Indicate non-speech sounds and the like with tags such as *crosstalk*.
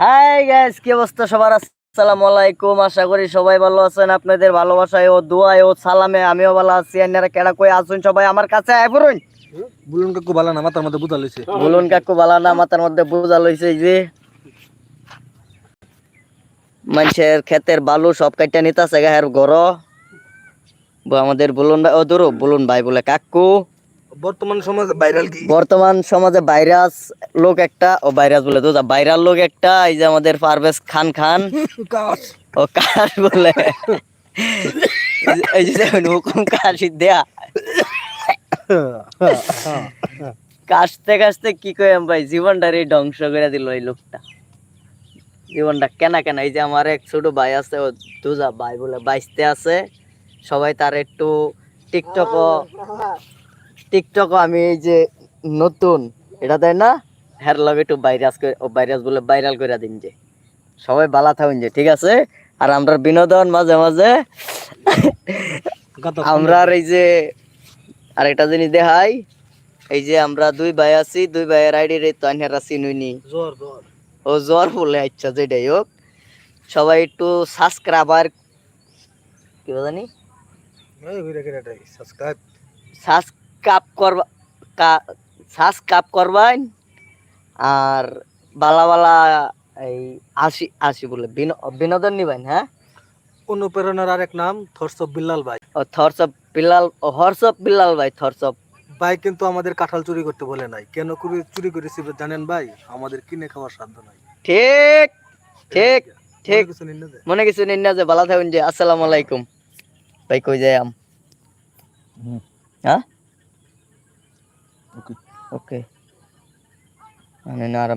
Hi guys কি অবস্থা সবার? আসসালামু আলাইকুম। আশা করি সবাই ভালো আছেন। আপনাদের ভালোবাসায় ও দোয়ায় ও সালামে আমিও ভালো আছি। আপনারা কেডা কই আছেন সবাই আমার কাছে আয় পড়ুন। বুলুন কাকু বালা না মাথার মধ্যে বুঝা লইছে। বলুন কাকু বালা না মাথার মধ্যে বোঝা লইছে যে। মানুষের ক্ষেতের বালু সব কাইটা নিতাছে গাহের ঘর। আমাদের বলুন ভাই ও দূর বলুন ভাই বলে কাকু। বর্তমান সমাজে ভাইরাল কি? বর্তমান সমাজে ভাইরাস লোক একটা ও ভাইরাস বলে তো ভাইরাল লোক একটা এই যে আমাদের পারভেজ খান খান। ও কার বলে? এই যে হুকুম কাশি দেয়া কাশতে কাশতে কি কই ভাই জীবনটারই ধ্বংস করে দিল এই লোকটা। জীবনটা কেনা কেনা এই যে আমার এক ছোট ভাই আছে ও দুজা ভাই বলে বাইসতে আছে। সবাই তার একটু টিকটক টিকটক আমি এই যে নতুন এটা দেয় না? হ্যার লগে একটু ভাইরাস ভাইরাস বলে ভাইরাল করে দিন যে। সবাই বালা থাকুন যে ঠিক আছে? আর আমরা বিনোদন মাঝে মাঝে *laughs* আমরা এই যে আর আরেকটা জিনিস দেখাই। এই যে আমরা দুই ভাই আছি দুই ভাইয়ের আইডি রে তো আনহারা চিনুইনি। জোর জোর ও জ্বর বলে আচ্ছা যেটাই হোক। সবাই একটু সাবস্ক্রাইবার কি জানি? এটাই সাবস্ক্রাইব সাবস্ক্রাইব করবা কাপ করবেন আর বালা বালা এই আশি আশি বলে বিনো- বিনোদন নিবেন হ্যাঁ? অনুপ্রেরণার আরেক নাম থরসব বিল্লাল ভাই। ও থরসব বিল্লাল ও হরসব বিল্লাল ভাই থরসব ভাই কিন্তু আমাদের কাঁঠাল চুরি করতে বলে নাই। কেন করে চুরি করেছি জানেন ভাই? আমাদের কিনে খাওয়ার সাধ্য নাই। ঠিক ঠিক ঠিক মনে কিছু নিন না যে? মনে কিছু নিন না যে ভালো থাকুন যে আসসালামু আলাইকুম। ভাই কই যাই আম? হ্যাঁ? Okay. ওকে মানে না আর